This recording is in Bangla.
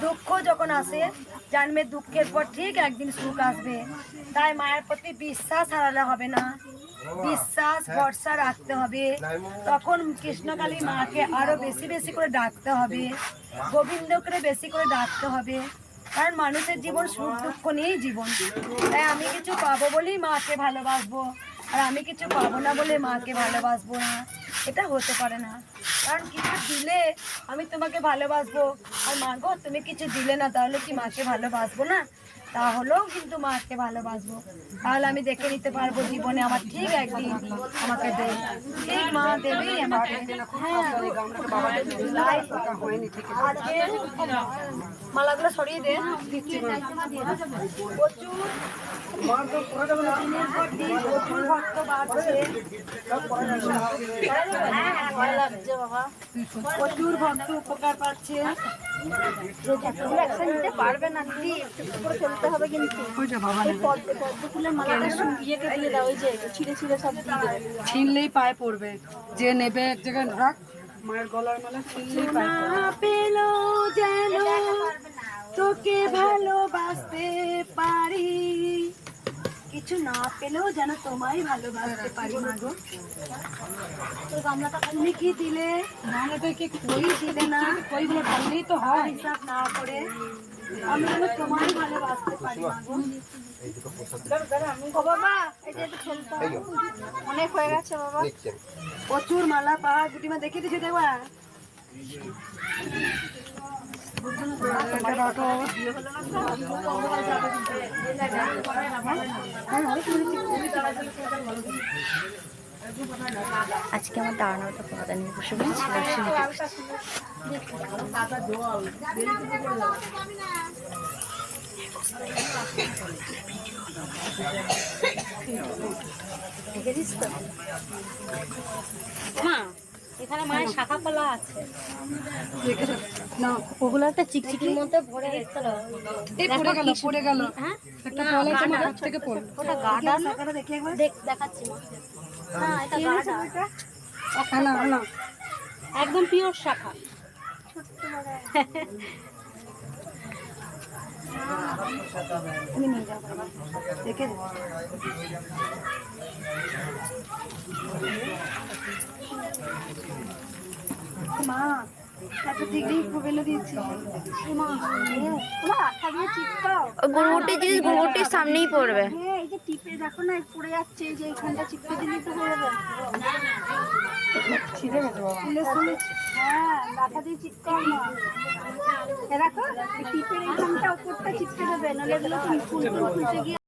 দুঃখ যখন আসে, জানবে দুঃখের পর ঠিক একদিন সুখ আসবে। তাই মায়ের প্রতি বিশ্বাস হারালে হবে না। বিশ্বাস, ভরসা রাখতে হবে। তখন কৃষ্ণকালী মাকে আরও বেশি বেশি করে ডাকতে হবে। গোবিন্দ করে বেশি করে ডাকতে হবে। কারণ মানুষের জীবন সুখ, দুঃখ নিয়েই জীবন। তাই আমি কিছু পাবো বলেই মাকে ভালোবাসবো। আর আমি কিছু পাবো না বলে মাকে ভালোবাসবো না। এটা হতে পারে না। কারণ কিছু দিলে আমি তোমাকে ভালোবাসবো। আর মা গো, তুমি কিছু দিলে না, তাহলে কি মাকে ভালোবাসবো না? তাহলেও কিন্তু মাকে ভালোবাসবো। তাহলে আমি দেখে নিতে পারব জীবনে আমার ঠিক একদিন আমাকে দেবে। ঠিক মা দেবেই আমাকে। হ্যাঁ মালাগুলো সরিয়ে দে। প্রচুর প্রচুর ভক্ত বাড়ছে। প্রচুর ভক্ত উপকার পাচ্ছে। না ফেলতে হবে কিন্তু। এই পদ্ম পদ্ম ফুলের মালাটা ইয়েকে দিয়ে দাও ওই যে ছিঁড়ে ছিঁড়ে সব দিয়ে দেবে ছিনলেই পায়ে পড়বে। যে নেবে এক জায়গায় রাখ। মায়ের গলার মালা ছিনলেই পায়ে পেল যেন তোকে ভালোবাসতে পারি। কিছু না পেলেও যেন তোমায় ভালোবাসতে পারি মাগো তোর গামলাটা তুমি কি দিলে? নাহলে কি কই দিলে না? ওইগুলো ঢাললেই তো হয়। হিসাব না করে। আমি যেন পারি অনেক হয়ে গেছে বাবা প্রচুর মালা পাওয়া গুটিমা দেখে দিছি দেখবা আজকে আমার দাঁড়ানোটা কথা নেই বসে বলছি মা এখানে মায়ের শাখা কলা আছে। না ওগুলো একটা চিকচিকির মধ্যে ভরে রেখে এই পড়ে গেল পড়ে গেল হ্যাঁ? একটা থেকে পড়ল। ওটা দেখাচ্ছি মা। একদম পিওর শাখা। মা জিনিস গরুটির সামনেই পড়বে। হ্যাঁ এই যে টিপে দেখো না পড়ে যাচ্ছে যে এইখানটা চিপকে দিলে তো হয়ে যাবে। ছিঁড়ে গেছে বাবা। হ্যাঁ আঠা দিয়ে চিপকাও না। দেখো টিপের এইখানটা উপরটা চিপকে দেবে নাহলে এগুলো ফুল ফুল ফুলতে গিয়ে